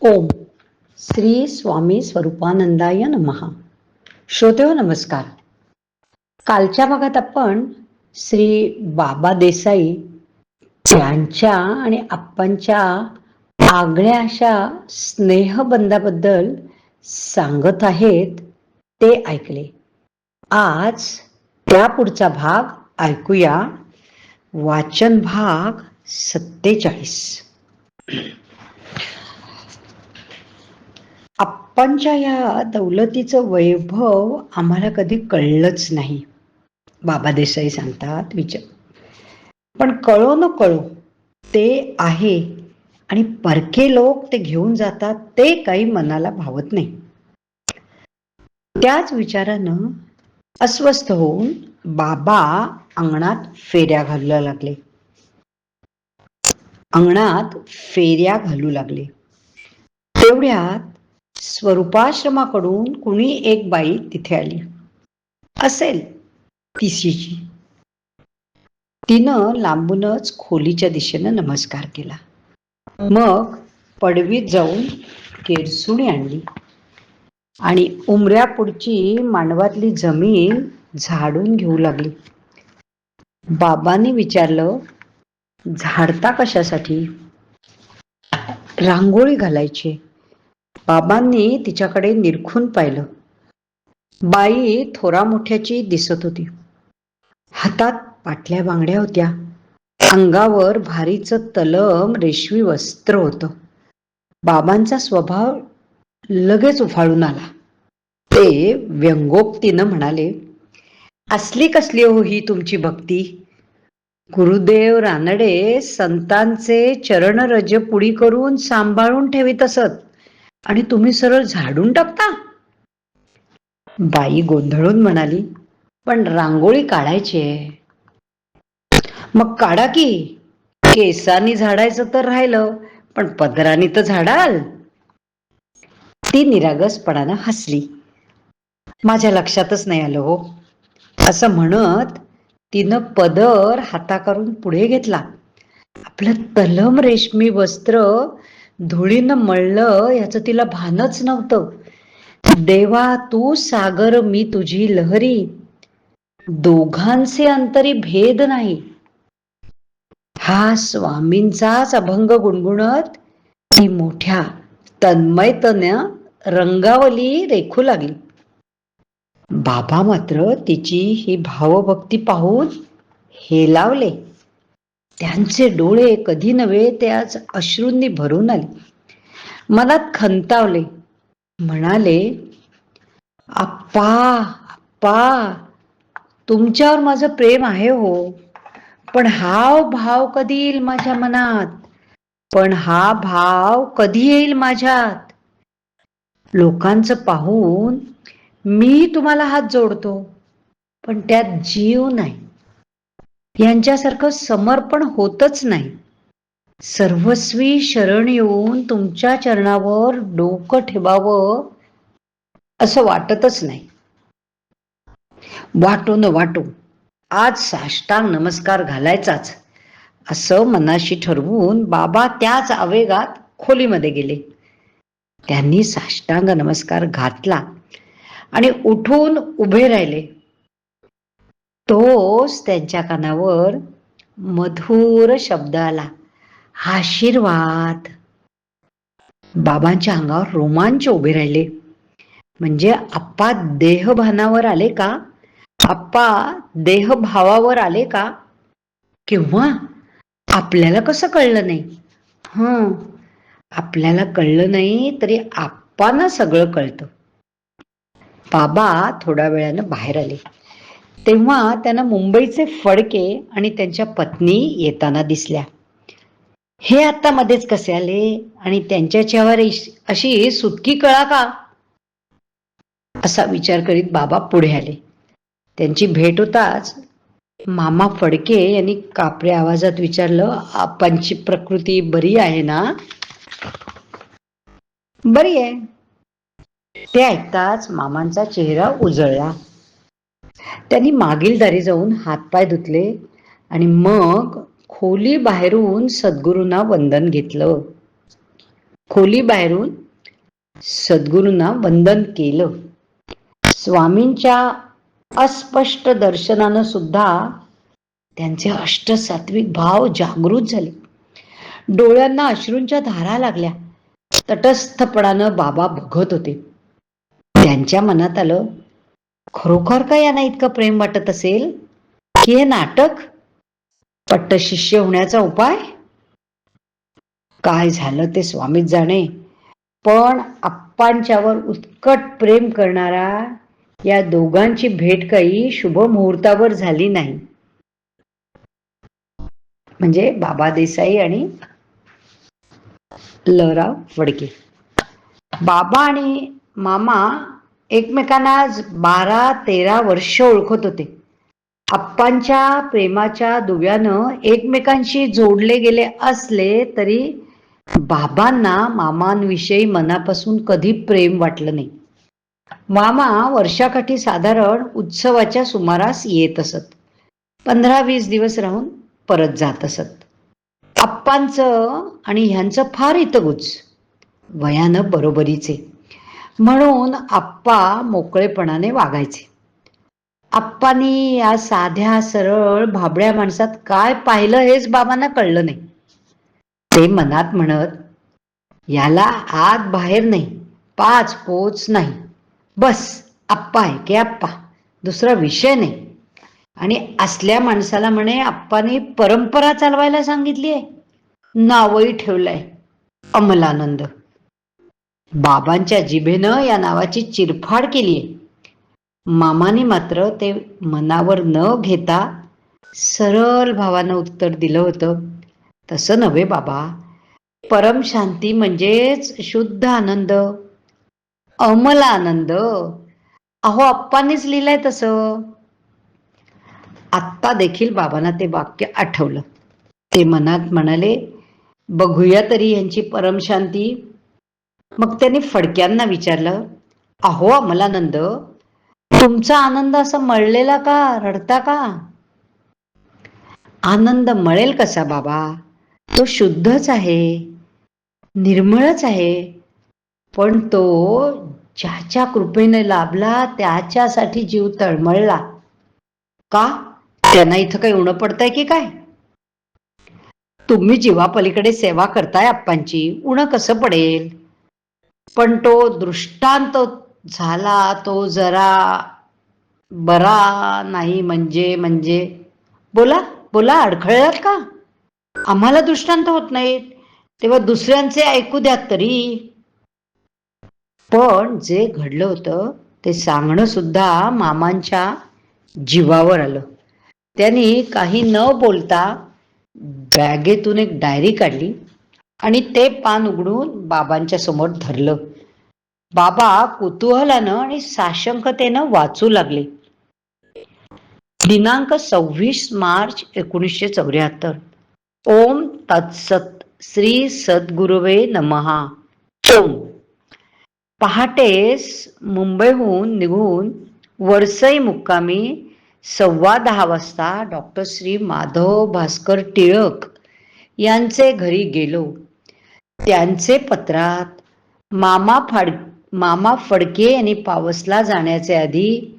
ओम श्री स्वामी स्वरूपानंदाय नमहा श्रोतेव नमस्कार. कालच्या भागात आपण श्री बाबा देसाई यांच्या आणि आप्पांच्या आगळ्या अशा स्नेहबंधाबद्दल सांगत आहेत ते ऐकले. आज त्या पुढचा भाग ऐकूया. वाचन भाग सत्तेचाळीस. आप्पांच्या या दौलतीचं वैभव आम्हाला कधी कळलंच नाही. बाबा देसाई सांगतात विचार पण कळो न कळो ते आहे आणि परके लोक ते घेऊन जातात ते काही मनाला भावत नाही. त्याच विचारानं अस्वस्थ होऊन बाबा अंगणात फेऱ्या घालू लागले. अंगणात फेऱ्या घालू लागले. तेवढ्यात स्वरूपाश्रमाकडून कुणी एक बाई तिथे आली. असेल तिशीची. तिनं लांबूनच खोलीच्या दिशेनं नमस्कार केला. मग पडवीत जाऊन केरसुणी आणली. आणि उमऱ्यापुढची मांडवातली जमीन झाडून घेऊ लागली. बाबांनी विचारलं झाडता कशासाठी? रांगोळी घालायची. बाबांनी तिच्याकडे निरखून पाहिलं. बाई थोरा मोठ्याची दिसत होती. हातात पाटल्या बांगड्या होत्या. अंगावर भारीचं तलम रेशमी वस्त्र होतं. बाबांचा स्वभाव लगेच उफाळून आला. ते व्यंगोक्तीनं म्हणाले असली कसली हो ही तुमची भक्ती? गुरुदेव रानडे संतांचे चरणरज पुडी करून सांभाळून ठेवीत असत. आणि तुम्ही सरळ झाडून टाकता? बाई गोंधळून म्हणाली पण रांगोळी काढायची आहे. मग काढा की. केसांनी झाडायचं तर राहिलं पण पदरानी तर झाडाल. ती निरागसपणानं हसली. माझ्या लक्षातच नाही आलं हो. असं म्हणत तिनं पदर हाताकरून पुढे घेतला. आपलं तलम रेशमी वस्त्र धुळीनं मळलं याचं तिला भानच नव्हतं. देवा तू सागर मी तुझी लहरी. दोघांचे अंतरी भेद नाही. हा स्वामींचाच अभंग गुणगुणत ती मोठ्या तन्मयतनं रंगावली रेखू लागली. बाबा मात्र तिची ही भावभक्ती पाहून हेलावले त्यांचे डोळे कधी नव्हे ते आज अश्रूंनी भरून आले. मनात खंतावले. म्हणाले आप्पा आप्पा तुमच्यावर माझं प्रेम आहे हो. पण हाव भाव कधी येईल माझ्या मनात? पण हा भाव कधी येईल माझ्यात? लोकांचं पाहून मी तुम्हाला हात जोडतो पण त्यात जीव नाही. यांच्यासारखं समर्पण होतच नाही. सर्वस्वी शरण येऊन तुमच्या चरणावर डोकं ठेवावं असं वाटतच नाही. वाटो न वाटो आज साष्टांग नमस्कार घालायचाच असं मनाशी ठरवून बाबा त्याच आवेगात खोलीमध्ये गेले. त्यांनी साष्टांग नमस्कार घातला आणि उठून उभे राहिले. तोच त्यांच्या कानावर मधुर शब्द आला. आशीर्वाद. बाबांच्या अंगावर रोमांच उभे राहिले. म्हणजे आप्पा देहभानावर आले का? आप्पा देहभावावर आले का? किंवा आपल्याला कसं कळलं नाही? हं. आपल्याला कळलं नाही तरी आप्पांना सगळं कळतं. बाबा थोड्या वेळानं बाहेर आले. तेव्हा त्यांना मुंबईचे फडके आणि त्यांच्या पत्नी येताना दिसल्या. हे आता मध्येच कसे आले? आणि त्यांच्या चेहऱ्यावर अशी सुटकी कळा का? असा विचार करीत बाबा पुढे आले. त्यांची भेट होताच मामा फडके यांनी कापऱ्या आवाजात विचारलं आपांची प्रकृती बरी आहे ना? बरी आहे. ते ऐकताच मामांचा चेहरा उजळला. त्यांनी मागील दारी जाऊन हातपाय धुतले आणि मग खोली बाहेरून सद्गुरूंना वंदन घेतलं. खोली बाहेरून सद्गुरूंना वंदन केलं. स्वामींच्या अस्पष्ट दर्शनानं सुद्धा त्यांचे अष्टसात्विक भाव जागृत झाले. डोळ्यांना अश्रूंच्या धारा लागल्या. तटस्थपणानं बाबा बघत होते. त्यांच्या मनात आलं खरोखर का यांना इतकं प्रेम वाटत असेल? की हे नाटक पट्टशिष्य होण्याचा उपाय? काय झालं ते स्वामीच जाणे. पण आप्पांच्यावर उत्कट प्रेम करणारा या दोघांची भेट काही शुभ मुहूर्तावर झाली नाही. म्हणजे बाबा देसाई आणि लराव फडके बाबा आणि मामा एकमेकांना बारा तेरा वर्ष ओळखत होते. आप्पांच्या प्रेमाच्या दुव्यानं एकमेकांशी जोडले गेले असले तरी बाबांना मामांविषयी मनापासून कधी प्रेम वाटलं नाही. मामा वर्षाकाठी साधारण उत्सवाच्या सुमारास येत असत. पंधरा वीस दिवस राहून परत जात असत. आप्पांचं आणि ह्यांचं फार इतगुच वयानं बरोबरीचे. म्हणून आप्पा मोकळेपणाने वागायचे. आप्पानी या साध्या सरळ भाबड्या माणसात काय पाहिलं हेच बाबांना कळलं नाही. ते मनात म्हणत याला आत बाहेर नाही पाच पोच नाही. बस आप्पा आहे की आप्पा दुसरा विषय नाही. आणि असल्या माणसाला म्हणे आप्पाने परंपरा चालवायला सांगितली आहे नावही ठेवलंय. अमलानंद बाबांच्या जिभेनं या नावाची चिरफाड केलीये मामाने मात्र ते मनावर न घेता सरळ भावानं उत्तर दिलं होतं. तसं नव्हे बाबा. परम शांती म्हणजेच शुद्ध आनंद. अमल आनंद. अहो अप्पांनीच लिहिलंय तसं. आत्ता देखील बाबांना ते वाक्य आठवलं. ते मनात म्हणाले बघूया तरी यांची परमशांती मग त्यांनी फडक्यांना विचारलं अहो अमलानंद तुमचा आनंद असा मळलेला का रडता का? आनंद मळेल कसा बाबा? तो शुद्धच आहे निर्मळच आहे. पण तो ज्याच्या कृपेने लाभला त्याच्यासाठी जीव तळमळला. का? त्यांना इथं काही उणं पडतंय की काय? तुम्ही जीवापलीकडे सेवा करताय आप्पांची. उणं कसं पडेल? पण तो दृष्टांत झाला तो जरा बरा नाही म्हणजे म्हणजे. बोला बोला अडखळलात का? आम्हाला दृष्टांत होत नाहीत. तेव्हा दुसऱ्यांचे ऐकू द्या तरी. पण जे घडलं होतं ते सांगणं सुद्धा मामांच्या जीवावर आलं. त्यांनी काही न बोलता बॅगेतून एक डायरी काढली. आणि ते पान उघडून बाबांच्या समोर धरलं. बाबा कुतूहलानं आणि साशंकतेनं वाचू लागले. दिनांक सव्वीस मार्च एकोणीसशे चौऱ्याहत्तर. ओम तत्सत श्री सद्गुरुवे नमहा ओम. पहाटेस मुंबईहून निघून वरसई मुक्कामी सव्वा दहा वाजता डॉक्टर श्री माधव भास्कर टिळक यांचे घरी गेलो. त्यांचे पत्रात मामा फाड मामा फडके यांनी पावसला जाण्याचे आधी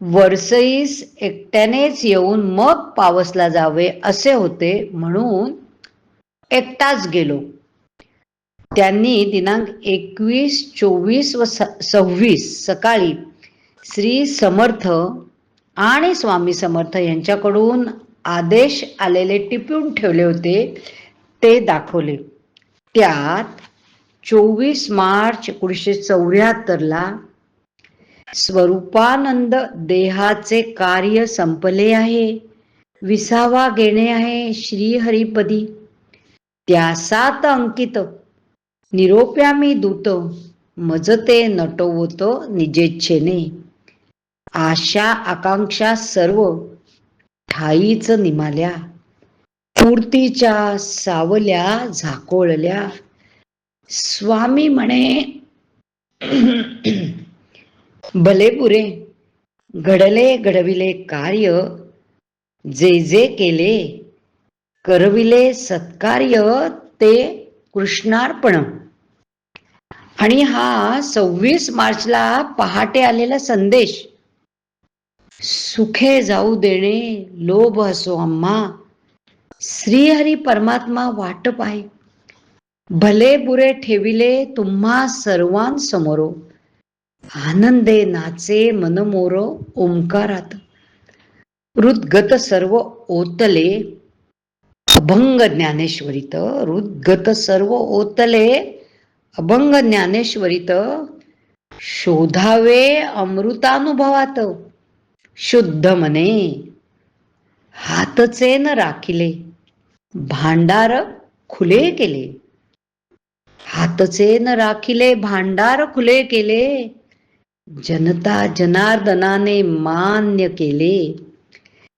वरसईस एकट्यानेच येऊन मग पावसला जावे असे होते म्हणून एकटाच गेलो. त्यांनी दिनांक एकवीस चोवीस व सव्वीस सकाळी श्री समर्थ आणि स्वामी समर्थ यांच्याकडून आदेश आलेले टिपून ठेवले होते ते दाखवले. त्यात चोवीस मार्च एकोणीसशे चौऱ्याहत्तरला स्वरूपानंद देहाचे कार्य संपले आहे. विसावा घेणे आहे श्रीहरिपदी. त्या सात अंकित निरोप्यामी दूत मजते नटवत निजेच्छेने. आशा आकांक्षा सर्व ठाईच निमाल्या. पूर्तीच्या सावल्या झाकोळल्या. स्वामी म्हणे भले पुरे घडले घडविले कार्य जे जे केले करविले सत्कार्य ते कृष्णार्पण. आणि हा सव्वीस मार्चला पहाटे आलेला संदेश. सुखे जाऊ देणे लोभ असो आम्हा श्रीहरी परमात्मा वाटप आहे. भले बुरे ठेविले तुम्हा सर्वांसमोरो. आनंदे नाचे मनमोर ओंकारात. हृदगत सर्व ओतले. अभंग ज्ञानेश्वरीत हृदगत सर्व ओतले. अभंग ज्ञानेश्वरीत शोधावे अमृतानुभवात. शुद्ध मने. हातचे न राखिले. भांडार खुले केले. हातचे न राखिले भांडार खुले केले. जनता जनार्दनाने मान्य केले.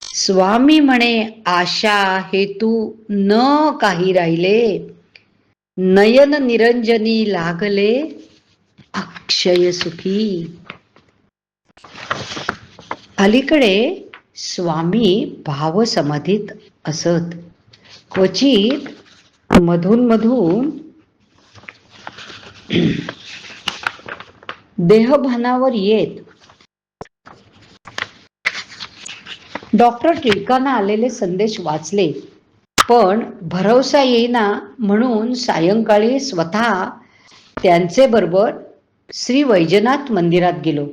स्वामी म्हणे आशा हेतू न काही राहिले. नयन निरंजनी लागले अक्षय सुखी. अलीकडे स्वामी भावसमाधीत असत. क्वचित मधून मधून देहभानावर येत. डॉक्टर टिळकांना आलेले संदेश वाचले पण भरवसा येईना म्हणून सायंकाळी स्वतः त्यांचे बरोबर श्री वैजनाथ मंदिरात गेलो.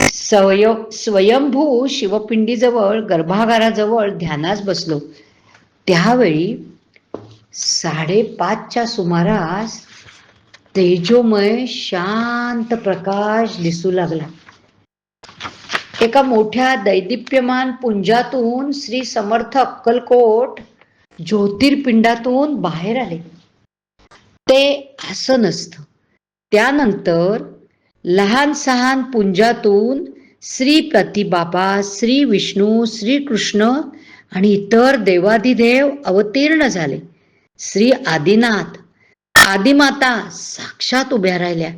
स्वय स्वयंभू शिवपिंडीजवळ गर्भागाराजवळ ध्यानास बसलो. त्यावेळी साडेपाचच्या सुमारास तेजोमय शांत प्रकाश दिसू लागला. एका मोठ्या दैदिप्यमान पुंजातून श्री समर्थ अक्कलकोट ज्योतिर्पिंडातून बाहेर आले. ते असं नसतं. त्यानंतर लहान सहान पुंजातून श्री प्रतिबाबा श्री विष्णू श्री कृष्ण आणि इतर देवादिदेव अवतीर्ण झाले. श्री आदिनाथ आदिमाता साक्षात उभ्या राहिल्या.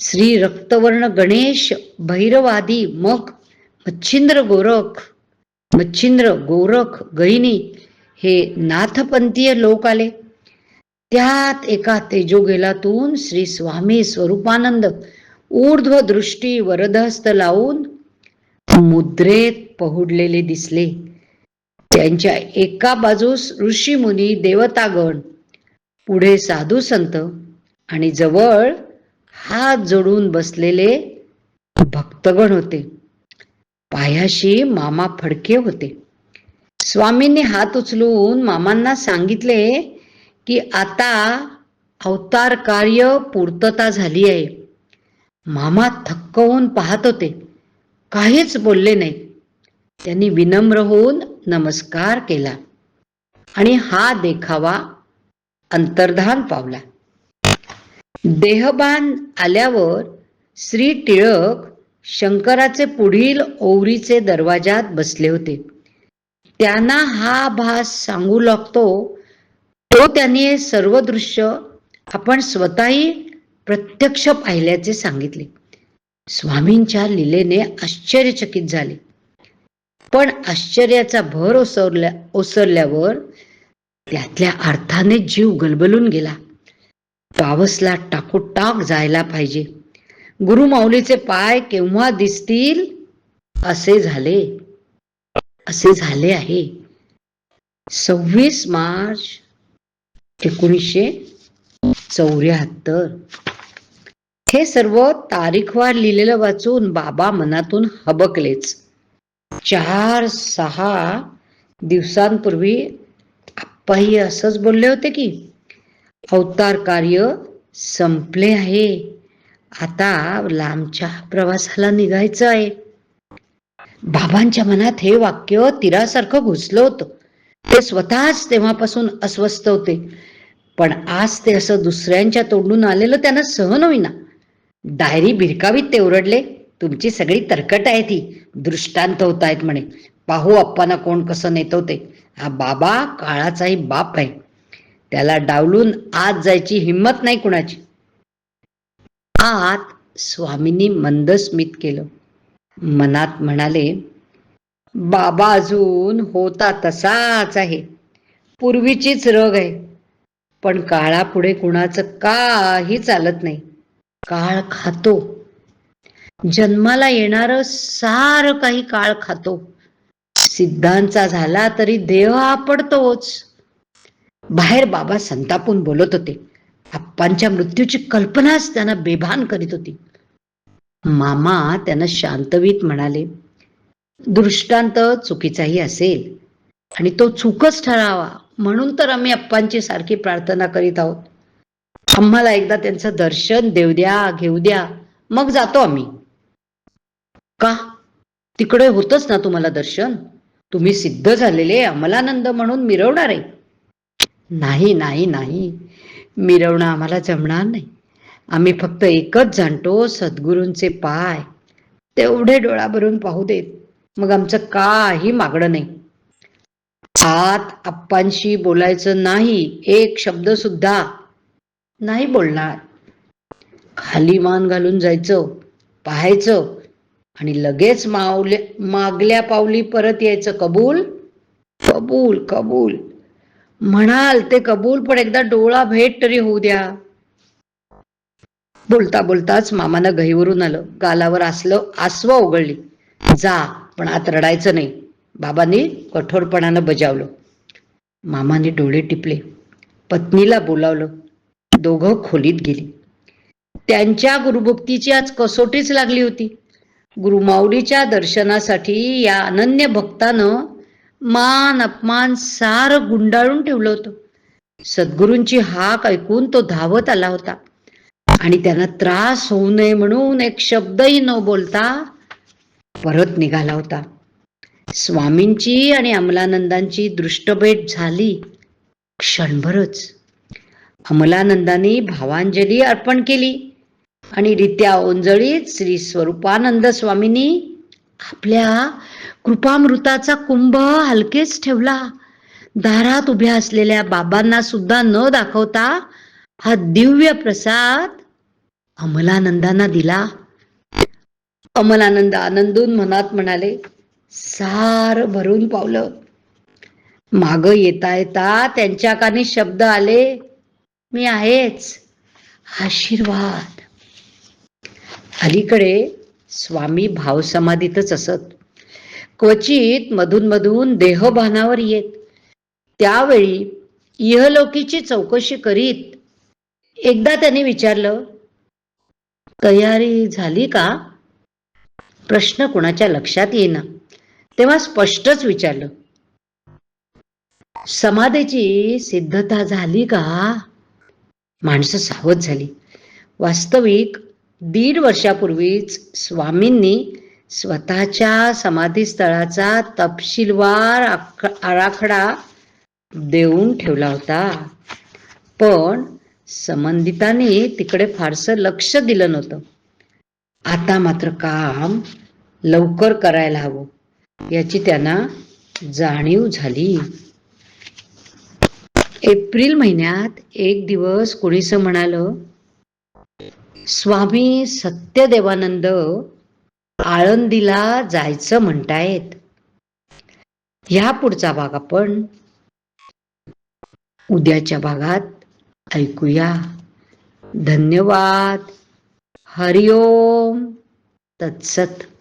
श्री रक्तवर्ण गणेश भैरवादी मग मच्छिंद्र गोरख मच्छिंद्र गोरख गहिनी हे नाथपंथीय लोक आले. त्यात एका तेजोगेलातून श्री स्वामी स्वरूपानंद ऊर्ध्व दृष्टी वरदहस्त लावून मुद्रेत पहुडलेले दिसले. त्यांच्या एका बाजूस ऋषी मुनी देवतागण पुढे साधू संत आणि जवळ हात जोडून बसलेले भक्तगण होते. पायाशी मामा फडके होते. स्वामींनी हात उचलून मामांना सांगितले की आता अवतार कार्य पूर्तता झाली आहे. मामा थक्क होऊन पाहत होते. काहीच बोलले नाहीत त्यांनी विनम्र होऊन नमस्कार केला आणि हा देखावा अंतर्धान पावला. देहबान आल्यावर श्री टिळक शंकराचे पुढील ओवरीचे दरवाजात बसले होते. त्यांना हा भास सांगू लागतो तो त्यांनी सर्व दृश्य आपण स्वतःही प्रत्यक्ष पाहिल्याचे सांगितले. स्वामींच्या लिलेने आश्चर्यचकित झाले. पण आश्चर्याचा भर ओसरल्या ओसरल्यावर त्यातल्या अर्थाने जीव गलबलून गेला. पावसला टाकोटाक जायला पाहिजे. गुरुमाऊलीचे पाय केव्हा दिसतील? असे झाले. असे झाले आहे. सव्वीस मार्च एकोणीसशे चौऱ्याहत्तर. हे सर्व तारीखवार लिहिलेलं वाचून बाबा मनातून हबकलेच. चार सहा दिवसांपूर्वी आप्पाही असंच बोलले होते की अवतार कार्य संपले आहे. आता लांबच्या प्रवासाला निघायचं आहे. बाबांच्या मनात हे वाक्य तिरासारखं घुसलं होतं. ते स्वतःच तेव्हापासून अस्वस्थ होते. पण आज ते असं दुसऱ्यांच्या तोंडून आलेलं त्यांना सहन होईना. डायरी भिरकावीत ते ओरडले. तुमची सगळी तरकट आहे ती दृष्टांत होत आहेत म्हणे. पाहू अप्पांना कोण कसं नेतवते. हा बाबा काळाचाही बाप आहे. त्याला डावलून आत जायची हिंमत नाही कुणाची. आत स्वामींनी मंद स्मित केलं. मनात म्हणाले बाबा अजून होता तसाच आहे. पूर्वीचीच रग आहे. पण काळापुढे कुणाचं काही चालत नाही. काळ खातो. जन्माला येणार सार काही काळ खातो. सिद्धांचा झाला तरी देह आपडतोच. बाहेर बाबा संतापून बोलत होते. आप्पांच्या मृत्यूची कल्पनाच त्यांना बेभान करीत होती. मामा त्यांना शांतवीत म्हणाले दृष्टांत चुकीचाही असेल आणि तो चूकच ठरावा म्हणून तर आम्ही अप्पांची सारखी प्रार्थना करीत आहोत. आम्हाला एकदा त्यांचं दर्शन देऊ द्या घेऊ द्या मग जातो आम्ही. का? तिकडे होतच ना तुम्हाला दर्शन. तुम्ही सिद्ध झालेले अमलानंद म्हणून मिरवणार आहे. नाही नाही नाही. मिरवणं आम्हाला जमणार नाही. आम्ही फक्त एकच जाणतो सद्गुरूंचे पाय. तेवढे डोळा भरून पाहू देत. मग आमचं काही मागणं नाही. आत आप्पांशी बोलायचं नाही एक शब्द सुद्धा नाही बोलणार. खाली मान घालून जायचं पाहायचं आणि लगेच मावले मागल्या पावली परत यायचं कबूल? कबूल कबूल. म्हणाल ते कबूल पण एकदा डोळा भेट तरी होऊ द्या. बोलता बोलताच मामानं गहीवरून आलं. गालावर असलं आसव उघडली. जा पण आत रडायचं नाही. बाबांनी कठोरपणानं बजावलं. मामाने डोळे टिपले. पत्नीला बोलावलं. दोघं खोलीत गेली. त्यांच्या गुरुभक्तीची आज कसोटीच लागली होती. गुरुमाऊलीच्या दर्शनासाठी या अनन्य भक्तानं मान अपमान सार गुंडाळून ठेवलं होतं. सद्गुरूंची हाक ऐकून तो धावत आला होता. आणि त्यांना त्रास होऊ नये म्हणून एक शब्दही न बोलता परत निघाला होता. स्वामींची आणि अमलानंदांची दृष्टभेट झाली क्षणभरच. अमलानंदांनी भावांजली अर्पण केली. आणि रित्या ओंजळीत श्री स्वरूपानंद स्वामींनी आपल्या कृपामृताचा कुंभ हलकेच ठेवला. दारात उभ्या असलेल्या बाबांना सुद्धा न दाखवता हा दिव्य प्रसाद अमलानंदांना दिला. अमलानंद आनंदून मनात म्हणाले सार भरून पावलं. माग येता येता त्यांच्या कानी शब्द आले मी आहेच. आशीर्वाद. अलीकडे स्वामी भावसमाधीतच असत. क्वचित मधून मधून देहभानावर येत. त्यावेळी इहलोकीची चौकशी करीत एकदा त्याने विचारलं तयारी झाली का? प्रश्न कुणाच्या लक्षात येईना. तेव्हा स्पष्टच विचारलं समाधीची सिद्धता झाली का? माणसं सावध झाली. वास्तविक दीड वर्षापूर्वीच स्वामींनी स्वतःच्या समाधीस्थळाचा तपशीलवार आराखडा देऊन ठेवला होता. पण संबंधितांनी तिकडे फारसं लक्ष दिलं नव्हतं. आता मात्र काम लवकर करायला हवं याची त्यांना जाणीव झाली. एप्रिल महिन्यात एक दिवस कोणीसं म्हणालं स्वामी सत्यदेवानंद आळंदीला जायचं म्हणतायत. ह्या पुढचा भाग आपण उद्याच्या भागात ऐकूया. धन्यवाद. हरिओम. तत्सत.